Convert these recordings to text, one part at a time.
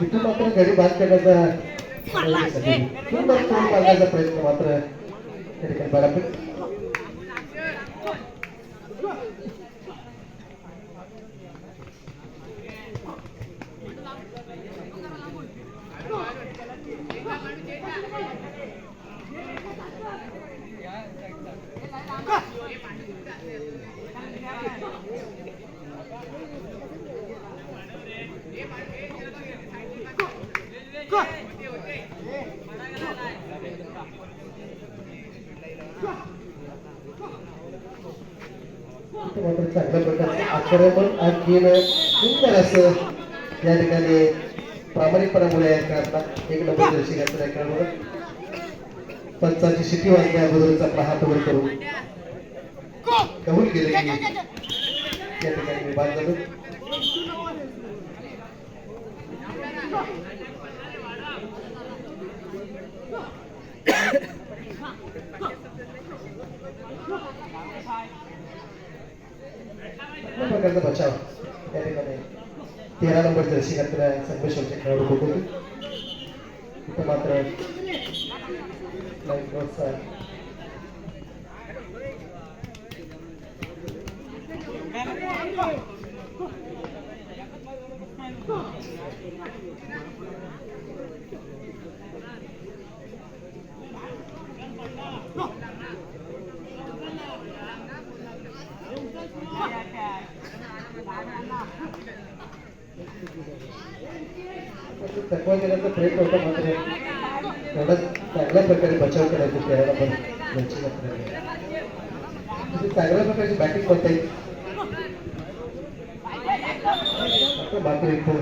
तिथून मात्र घरी भात करण्याचा तोड बांधण्याचा प्रयत्न मात्र त्या चांगल्या प्रकारचे आक्रमण आणखीन सुंदर असं या ठिकाणी प्रामाणिकपणामुळे या खेळातला एक नंबर जर्सी घातला या खेळावर पंचाची शिटी वाजल्या अगोदरच आपला हात वर करून कबूल केले की या ठिकाणी मी बाद झालो. canta para chao. Tierra no puede decir que trae San Beso, que no. Y. La थकवा केल्याचा प्रयत्न होता मात्र एवढा चांगल्या प्रकारे बचाव करायचा खेळायला पण त्यांची म्हणजे चांगल्या प्रकारची बॅटिंग करता येईल मात्र बाकी इथं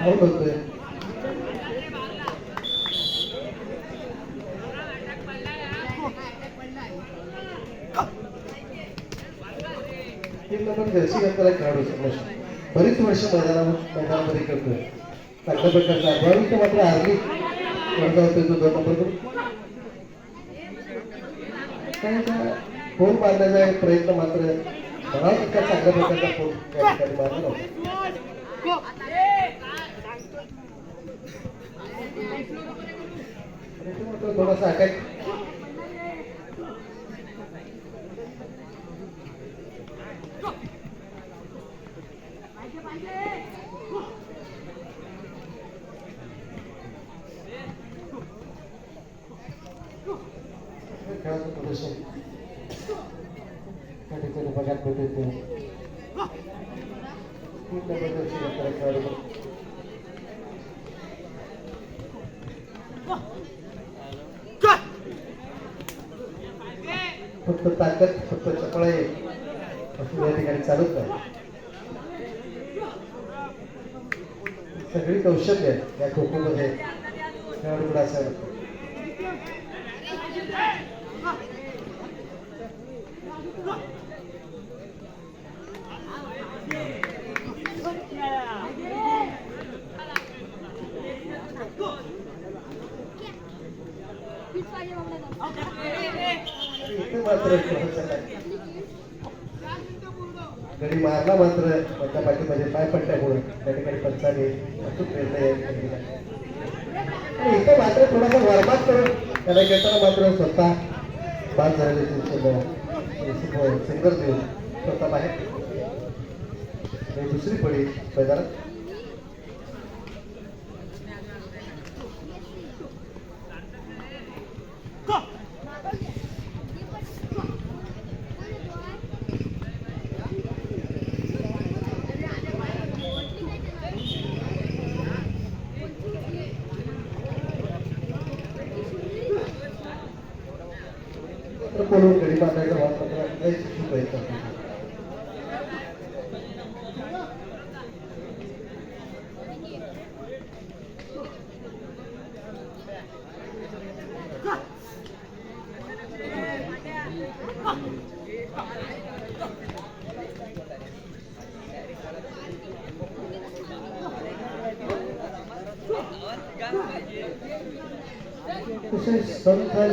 आऊट होतोय तीन नंबर जर्सी घातलेला खेळाडू समोर बरीच वर्ष मैदानावर मैदानामध्ये करतोय. चांगल्या प्रकारचा अभावी इथं मात्र हारली कोणता होतोय तो दोन नंबर करून फोन मारण्याचा एक प्रयत्न मात्र मला तितका चांगल्या प्रकारचा फोन त्या ठिकाणी मारला नव्हता थोडासा attack Betul paket, betul coklat. Maksudnya dengan salut, Pak. Jersey घातलेला खेळाडू फक्त ताकद फक्त चपळे असं या ठिकाणी चालत नाही सगळी कौशल्य या खो खो मध्ये खेळाडूकडे असायला लागतं. इथे मात्र थोडंसं काय. गडी मारला मात्र मधल्या पाठीमध्ये पाय पडल्यामुळे त्या ठिकाणी पंचाने अचूक निर्णय आणि इथे मात्र थोडासा वरमात करून त्याला घेताना मात्र स्वतः बाद झालेले सिंगर देऊन स्वतः बाहेर. आणि दुसरी पळी मैदानात ಕೊಡಲು ಕಡಿಮೆ ಆದಾಗ ಮಾತ್ರ ರೈತರು ಪ್ರಯತ್ನ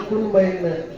कुल महीने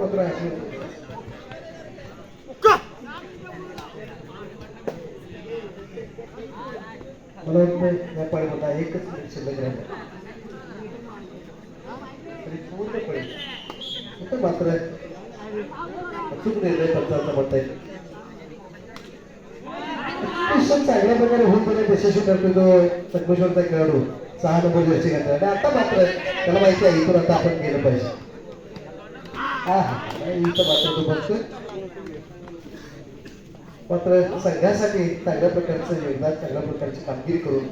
मात्र असे मला या पाळीमध्ये एकच मिनिट शिल्लक राहिलं. पूर्णपणे इथं मात्र अचूक निर्णय पंचांचा म्हणता येईल. चांगल्या प्रकारे होऊन पर्यंत यशस्वी करतो तो संगमेश्वरचा खेळाडू. सहा नंबर जर्सी घातला. आणि आता मात्र त्याला माहिती आहे इथून आता आपण गेलं पाहिजे. हां हा. इथं मात्र तो मात्र संघासाठी चांगल्या प्रकारचं योगदान चांगल्या प्रकारची कामगिरी करून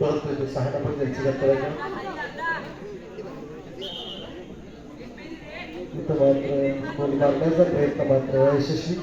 परत तो सहा नंबर त्यांची घातला इथं मात्र गोल मारण्याचा प्रयत्न मात्र यशस्वी.